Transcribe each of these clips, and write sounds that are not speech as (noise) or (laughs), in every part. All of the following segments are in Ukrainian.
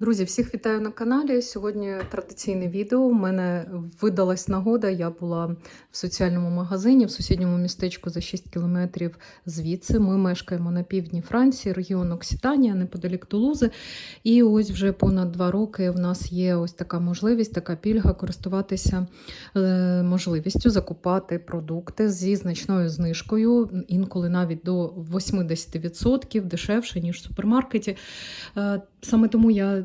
Друзі, всіх вітаю на каналі. Сьогодні традиційне відео. У мене видалась нагода. Я була в соціальному магазині в сусідньому містечку за 6 кілометрів звідси. Ми мешкаємо на півдні Франції, регіон Окситанія, неподалік Тулузи. І ось вже понад два роки в нас є ось така можливість, така пільга користуватися е, можливістю закупати продукти зі значною знижкою, інколи навіть до 80% дешевше, ніж в супермаркеті. Е, Саме тому я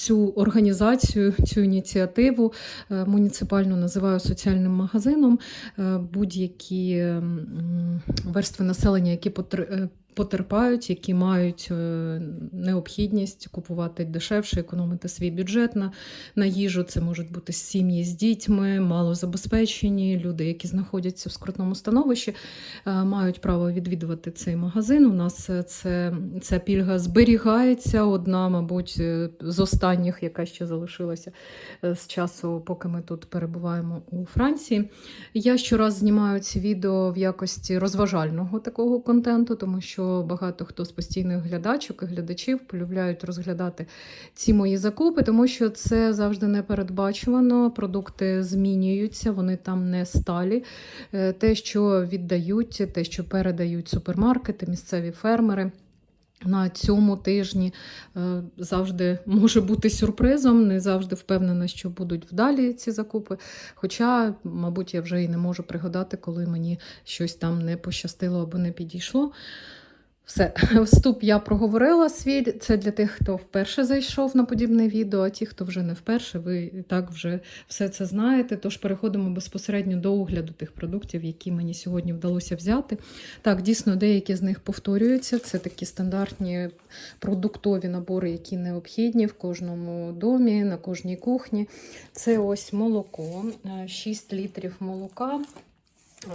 цю організацію, цю ініціативу е, муніципальну називаю соціальним магазином. Е, Будь-які верстви населення, які е, потерпають, які мають необхідність купувати дешевше, економити свій бюджет на, на їжу. Це можуть бути сім'ї з дітьми, малозабезпечені, люди, які знаходяться в скрутному становищі, мають право відвідувати цей магазин. У нас це, ця пільга зберігається. Одна, мабуть, з останніх, яка ще залишилася е, з часу, поки ми тут перебуваємо у Франції. Я щораз знімаю ці відео в якості розважального такого контенту, тому що багато хто з постійних глядачок і глядачів полюбляють розглядати ці мої закупи, тому що це завжди непередбачувано. Продукти змінюються, вони там не сталі. Е, Те, що віддають, те, що передають супермаркети, місцеві фермери. На цьому тижні е, завжди може бути сюрпризом, не завжди впевнена, що будуть вдалі ці закупи. Хоча, мабуть, я вже і не можу пригадати, коли мені щось там не пощастило або не підійшло. Все, (laughs) вступ я проговорила свій. Це для тих, хто вперше зайшов на подібне відео, а ті, хто вже не вперше, ви і так вже все це знаєте. Тож переходимо безпосередньо до огляду тих продуктів, які мені сьогодні вдалося взяти. Так, дійсно, деякі з них повторюються. Це такі стандартні продуктові набори, які необхідні в кожному домі, на кожній кухні. Це ось молоко, е, 6 літрів молока.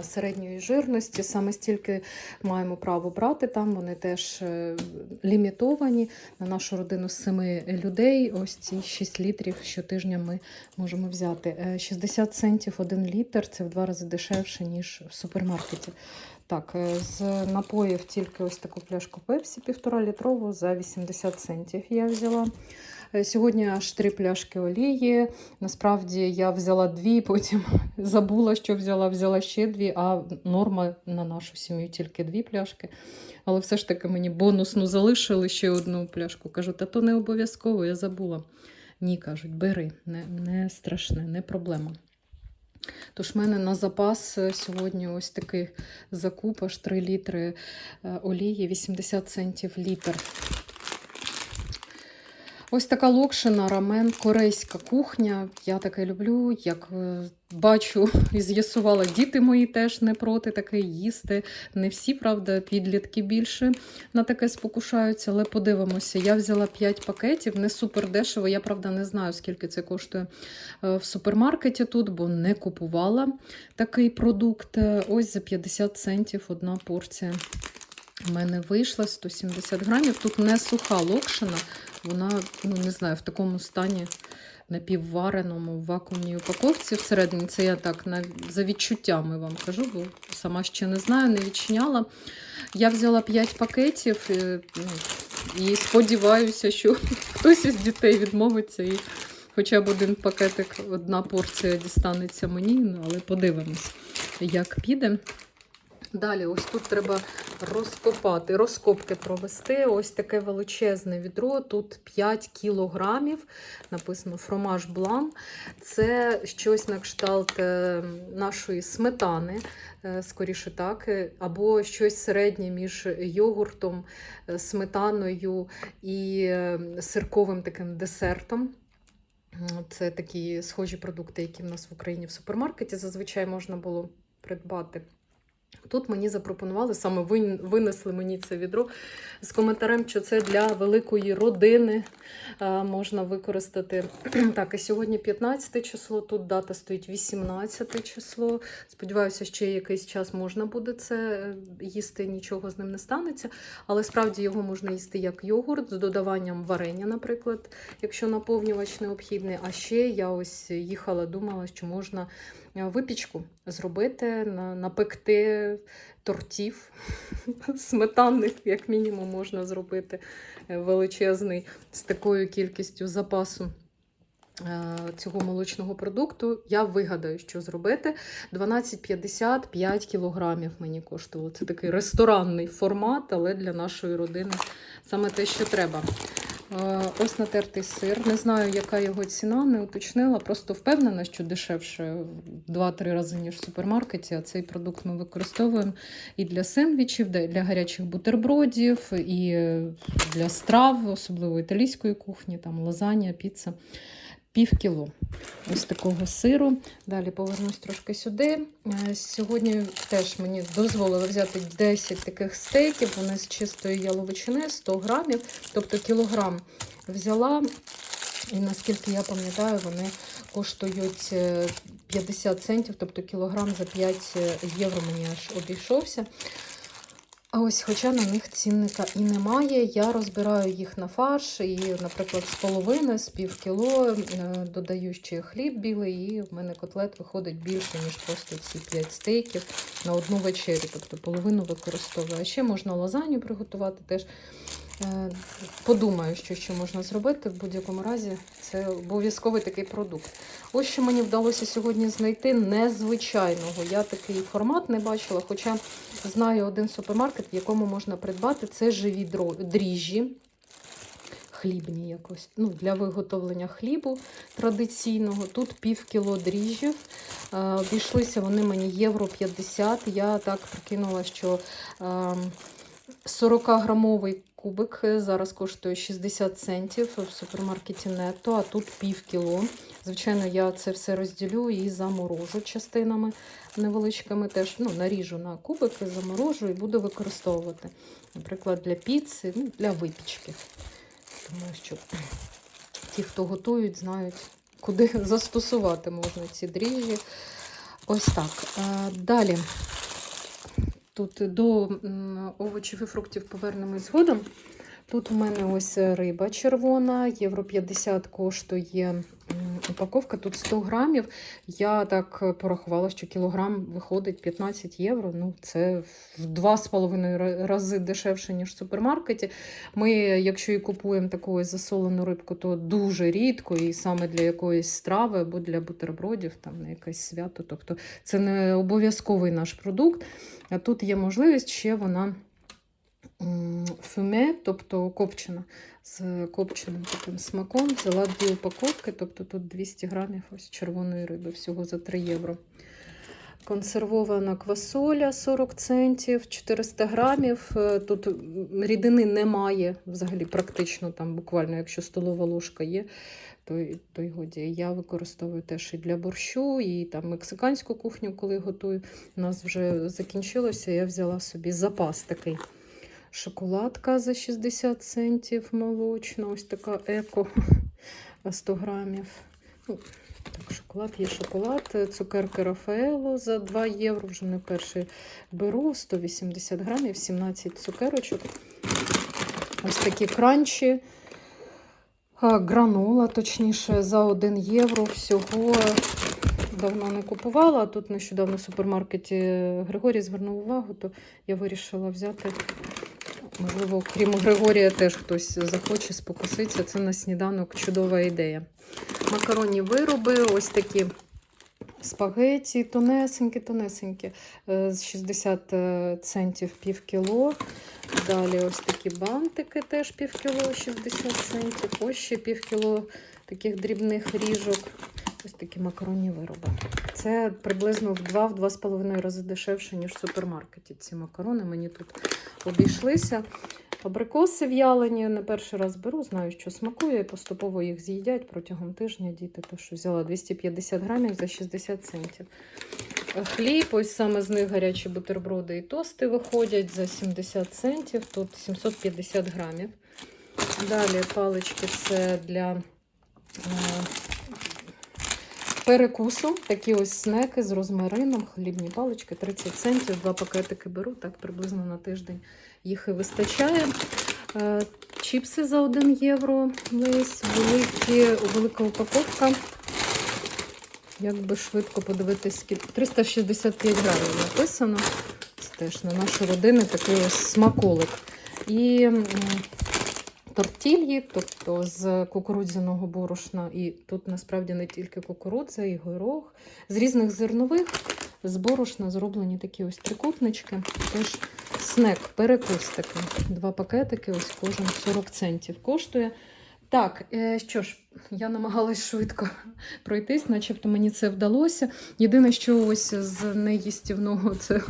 Середньої жирності, саме стільки маємо право брати там. Вони теж е, лімітовані на нашу родину з семи людей. Ось ці 6 літрів щотижня ми можемо взяти. Е, 60 центів один літр це в два рази дешевше, ніж в супермаркеті. Так, е, з напоїв тільки ось таку пляшку пепсі півтора літрову за 80 центів я взяла. Е, Сьогодні аж три пляшки олії. Насправді я взяла дві, (laughs) потім забула, що взяла, взяла ще дві, а норма на нашу сім'ю тільки дві пляшки. Але все ж таки мені бонусну залишили ще одну пляшку. Кажу, та то не обов'язково, я забула. Ні, кажуть, бери, не, не страшне, не проблема. Тож в мене на запас е, сьогодні ось такий закуп, аж 3 літри е, олії, 80 центів літр. Ось така локшина, рамен, корейська кухня. Я таке люблю. Як е, бачу (laughs) і з'ясувала, діти мої теж не проти таке їсти. Не всі, правда, підлітки більше на таке спокушаються, але подивимося. Я взяла 5 пакетів, не супер дешево. Я, правда, не знаю, скільки це коштує е, в супермаркеті тут, бо не купувала такий продукт. Е, Ось за 50 центів одна порція. У мене вийшла 170 грамів. Тут не суха локшина, вона, ну не знаю, в такому стані напіввареному в вакуумній упаковці всередині. Це я так на, за відчуттями вам кажу, бо сама ще не знаю, не відчиняла. Я взяла 5 пакетів і, ну, і сподіваюся, що (laughs) хтось із дітей відмовиться і хоча б один пакетик, одна порція дістанеться мені, ну, але подивимось, як піде. Далі, ось тут треба розкопати, розкопки провести. Ось таке величезне відро. Тут 5 кілограмів. Написано фромаж блан. Це щось на кшталт е, нашої сметани, е, скоріше так, е, або щось середнє між йогуртом, сметаною і сирковим таким десертом. Це такі схожі продукти, які в нас в Україні в супермаркеті зазвичай можна було придбати. Тут мені запропонували, саме винесли мені це відро з коментарем, що це для великої родини е, можна використати. (clears throat) Так, і сьогодні 15 число, тут дата стоїть 18 число. Сподіваюся, ще якийсь час можна буде це е, їсти, нічого з ним не станеться. Але справді його можна їсти як йогурт з додаванням варення, наприклад, якщо наповнювач необхідний. А ще я ось їхала, думала, що можна випічку зробити, напекти тортів (laughs) сметанних, як мінімум, можна зробити е, величезний з такою кількістю запасу. е, Цього молочного продукту я вигадаю, що зробити. 12,50 5 кілограмів мені коштувало. Це такий ресторанний формат, але для нашої родини саме те, що треба. Е, Ось натертий сир. Не знаю, яка його ціна, не уточнила. Просто впевнена, що дешевше в 2-3 рази, ніж в супермаркеті. А цей продукт ми використовуємо і для сендвічів, і для гарячих бутербродів, і для страв, особливо італійської кухні, там лазанья, піца. Пів кіло ось такого сиру. Далі повернусь трошки сюди. Е, Сьогодні теж мені дозволили взяти 10 таких стейків. Вони з чистої яловичини, 100 грамів, тобто кілограм взяла. І наскільки я пам'ятаю, вони коштують е, 50 центів, тобто кілограм за 5 євро мені аж обійшовся. А ось, хоча на них цінника і немає, я розбираю їх на фарш і, наприклад, з половини, з пів кіло е, додаю ще хліб білий, і в мене котлет виходить більше, ніж просто ці 5 стейків на одну вечерю, тобто половину використовую. А ще можна лазанью приготувати теж. Е, Подумаю, що ще можна зробити. В будь-якому разі це обов'язковий такий продукт. Ось що мені вдалося сьогодні знайти незвичайного. Я такий формат не бачила, хоча знаю один супермаркет, в якому можна придбати це живі дріжджі. Хлібні якось. Ну, для виготовлення хлібу традиційного. Тут пів кіло дріжджів. Е, Обійшлися вони мені євро 50. Я так прикинула, що ем, 40-грамовий кубик зараз коштує 60 центів в супермаркеті Нетто, а тут пів кіло. Звичайно, я це все розділю і заморожу частинами невеличкими. Теж ну, наріжу на кубики, заморожу і буду використовувати. Наприклад, для піци, ну, для випічки. Тому що ті, хто готують, знають, куди (laughs) застосувати можна ці дріжджі. Ось так. Е, Далі. Тут до овочів і фруктів повернемось згодом. Тут у мене ось риба червона, євро 50 коштує упаковка, тут 100 грамів. Я так порахувала, що кілограм виходить 15 євро. Ну, це в 2,5 ра- рази дешевше, ніж в супермаркеті. Ми, якщо і купуємо таку засолену рибку, то дуже рідко, і саме для якоїсь страви або для бутербродів, там на якесь свято. Тобто це не обов'язковий наш продукт. А тут є можливість ще вона фюме, тобто копчена, з копченим таким смаком. Взяла дві упаковки, тобто тут 200 грамів ось червоної риби, всього за 3 євро. Консервована квасоля 40 центів, 400 грамів. Е, Тут рідини немає, взагалі практично там буквально, якщо столова ложка є, то, то й годі. Я використовую теж і для борщу, і там мексиканську кухню, коли готую. У нас вже закінчилося, я взяла собі запас такий. Шоколадка за 60 центів молочна, ось така еко (laughs) 100 грамів. Ну, так, шоколад є шоколад. Цукерки Рафаело за 2 євро. Вже не перший беру. 180 грамів, 17 цукерочок. Ось такі кранчі. Гранула, точніше, за 1 євро всього давно не купувала. А тут нещодавно в супермаркеті Григорій звернув увагу, то я вирішила взяти. Можливо, крім Григорія, теж хтось захоче спокуситися. Це на сніданок чудова ідея. Макаронні вироби, ось такі спагеті, тонесенькі, тонесенькі, е, з 60 е, центів пів кіло. Далі ось такі бантики, теж пів кіло, 60 центів. Ось ще пів кіло таких дрібних ріжок. Ось такі макаронні вироби. Це приблизно в 2-2,5 рази дешевше, ніж в супермаркеті. Ці макарони мені тут обійшлися. Абрикоси в'ялені не перший раз беру, знаю, що смакує, і поступово їх з'їдять протягом тижня. Діти, то що взяла 250 грамів за 60 центів. Хліб, ось саме з них гарячі бутерброди і тости виходять за 70 центів, тут 750 грамів. Далі палички це для е, перекусу. Такі ось снеки з розмарином, хлібні палички, 30 центів, два пакетики беру, так приблизно на тиждень їх і вистачає. Е, Чіпси за 1 євро. Лейс, великі, велика упаковка. Як би швидко подивитись, 365 грамів написано. Це теж на нашу родину такий ось смаколик. І тортільї, тобто з кукурудзяного борошна, і тут насправді не тільки кукурудза, і горох. З різних зернових з борошна зроблені такі ось трикутнички. Теж снек, перекус такий. Два пакетики, ось кожен 40 центів коштує. Так, е, що ж, я намагалась швидко (laughs) пройтись, начебто мені це вдалося. Єдине, що ось з неїстівного це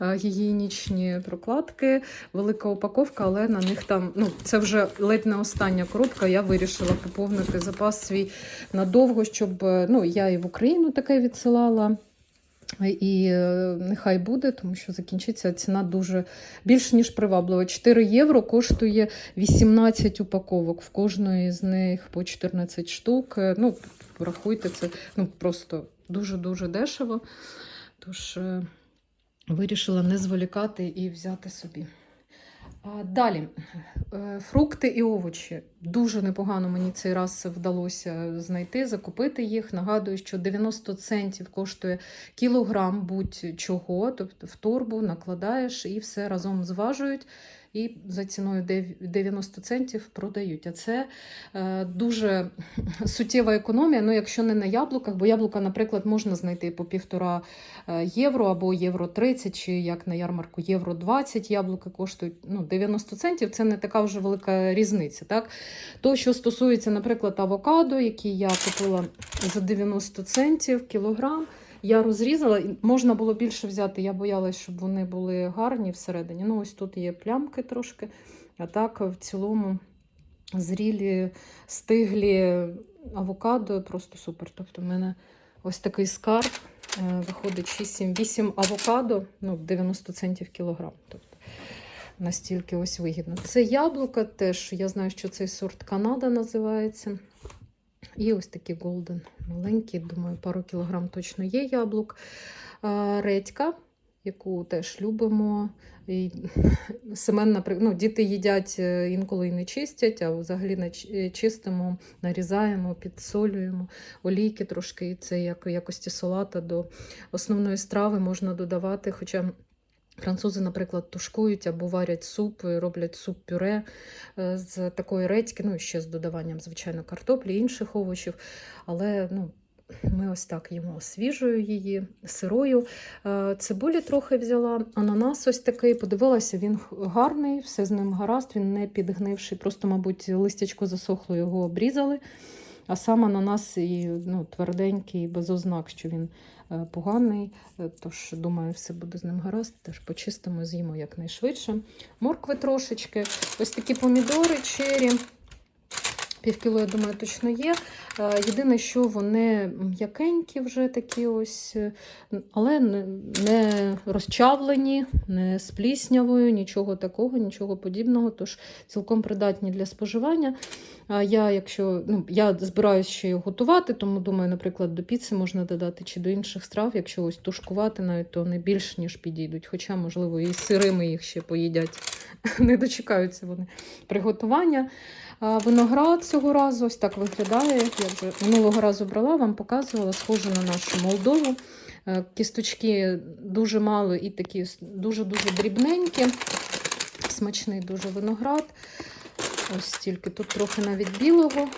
е, гігієнічні прокладки, велика упаковка, але на них там, ну, це вже ледь не остання коробка. Я вирішила поповнити запас свій надовго, щоб е, ну, я і в Україну таке відсилала. І е, нехай буде, тому що закінчиться ціна дуже більш ніж приваблива. 4 євро коштує 18 упаковок. В кожної з них по 14 штук. Е, Ну, рахуйте, це ну, просто дуже-дуже дешево. Тож е, вирішила не зволікати і взяти собі. Далі, Е, фрукти і овочі. Дуже непогано мені цей раз вдалося знайти, закупити їх. Нагадую, що 90 центів коштує кілограм будь-чого, тобто в торбу накладаєш і все разом зважують. І за ціною 90 центів продають. А це е, дуже (laughs) суттєва економія. Ну, якщо не на яблуках, бо яблука, наприклад, можна знайти по півтора е, євро або євро 30, чи як на ярмарку євро 20 яблуки коштують ну, 90 центів. Це не така вже велика різниця. Так? То, що стосується, наприклад, авокадо, які я купила за 90 центів кілограм. Я розрізала, можна було більше взяти. Я боялась, щоб вони були гарні всередині. Ну, ось тут є плямки трошки. А так, в цілому, зрілі, стиглі авокадо просто супер. Тобто, в мене ось такий скарб. е, Виходить 6-7-8 авокадо, ну, 90 центів кілограм. Тобто, настільки ось вигідно. Це яблука теж. Я знаю, що цей сорт Канада називається. І ось такі голден маленькі, думаю, пару кілограм точно є яблук. Редька, яку теж любимо. І Семен, наприклад, ну, діти їдять е, інколи і не чистять, а взагалі е, чистимо, нарізаємо, підсолюємо, олійки трошки, і це як якості салата до основної страви можна додавати. Хоча Французи, наприклад, тушкують або варять суп, роблять суп-пюре е, з такої редьки, ну і ще з додаванням, звичайно, картоплі, інших овочів. Але ну, ми ось так їмо свіжою її, сирою. Е, Цибулі трохи взяла, ананас ось такий, подивилася, він гарний, все з ним гаразд, він не підгнивший, просто, мабуть, листячко засохло, його обрізали. А сам ананас і ну, тверденький, без ознак, що він поганий. Е, Тож, думаю, все буде з ним гаразд. Теж почистимо, з'їмо якнайшвидше. Моркви трошечки. Ось такі помідори, чері. Півкіло, я думаю, точно є. Е, Єдине, що вони м'якенькі вже такі ось, е, але не, розчавлені, не з пліснявою, нічого такого, нічого подібного. Тож цілком придатні для споживання. Я, якщо ну, я збираюся ще його готувати, тому думаю, наприклад, до піци можна додати чи до інших страв, якщо ось тушкувати, навіть то не більш ніж підійдуть. Хоча, можливо, і сирими їх ще поїдять. (laughs) Не дочекаються вони приготування. Виноград цього разу ось так виглядає. Я вже минулого разу брала, вам показувала, схоже на нашу Молдову. Е, Кісточки дуже мало і такі дуже-дуже дрібненькі. Смачний дуже виноград. Ось стільки. Тут трохи навіть білого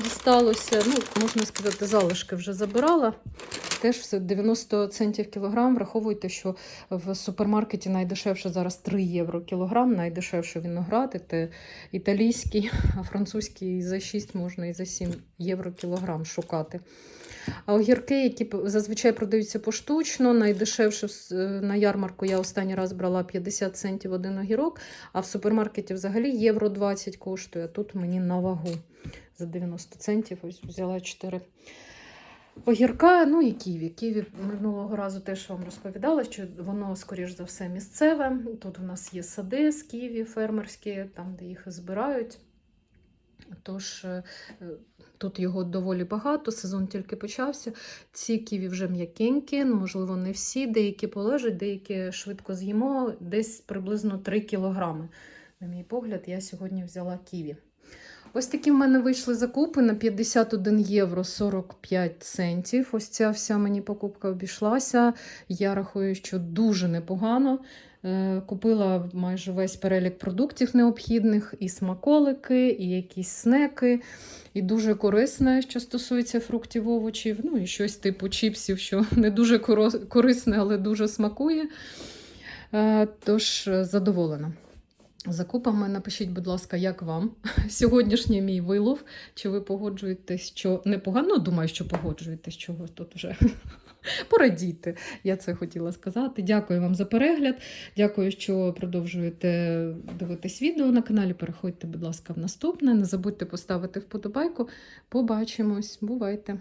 дісталося. Ну, можна сказати, залишки вже забирала. Теж все 90 центів кілограм. Враховуйте, що в супермаркеті найдешевше зараз 3 євро кілограм, найдешевший виноград, те італійський, а французький за 6 можна і за 7 євро кілограм шукати. А огірки, які зазвичай продаються поштучно, найдешевше е, на ярмарку я останній раз брала 50 центів один огірок, а в супермаркеті взагалі євро 20 коштує. А тут мені на вагу за 90 центів ось взяла 4 огірка, ну і ківі. Ківі минулого разу теж вам розповідала, що воно, скоріш за все, місцеве. Тут у нас є сади з ківі фермерські, там, де їх збирають. Тож е, тут його доволі багато, сезон тільки почався. Ці ківі вже м'якенькі, ну, можливо, не всі, деякі полежать, деякі швидко з'їмо, десь приблизно 3 кілограми. На мій погляд, я сьогодні взяла ківі. Ось такі в мене вийшли закупи на 51 євро 45 центів. Ось ця вся мені покупка обійшлася. Я рахую, що дуже непогано. Е, Купила майже весь перелік продуктів необхідних, і смаколики, і якісь снеки, і дуже корисне, що стосується фруктів, овочів, ну і щось типу чіпсів, що (laughs) не дуже корисне, але дуже смакує. Е, Тож е, задоволена. Закупами напишіть, будь ласка, як вам (laughs) сьогоднішній мій вилов? Чи ви погоджуєтесь, що непогано? Думаю, що погоджуєтесь, чого тут вже (laughs) порадійте. Я це хотіла сказати. Дякую вам за перегляд. Дякую, що продовжуєте дивитись відео на каналі. Переходьте, будь ласка, в наступне. Не забудьте поставити вподобайку. Побачимось. Бувайте!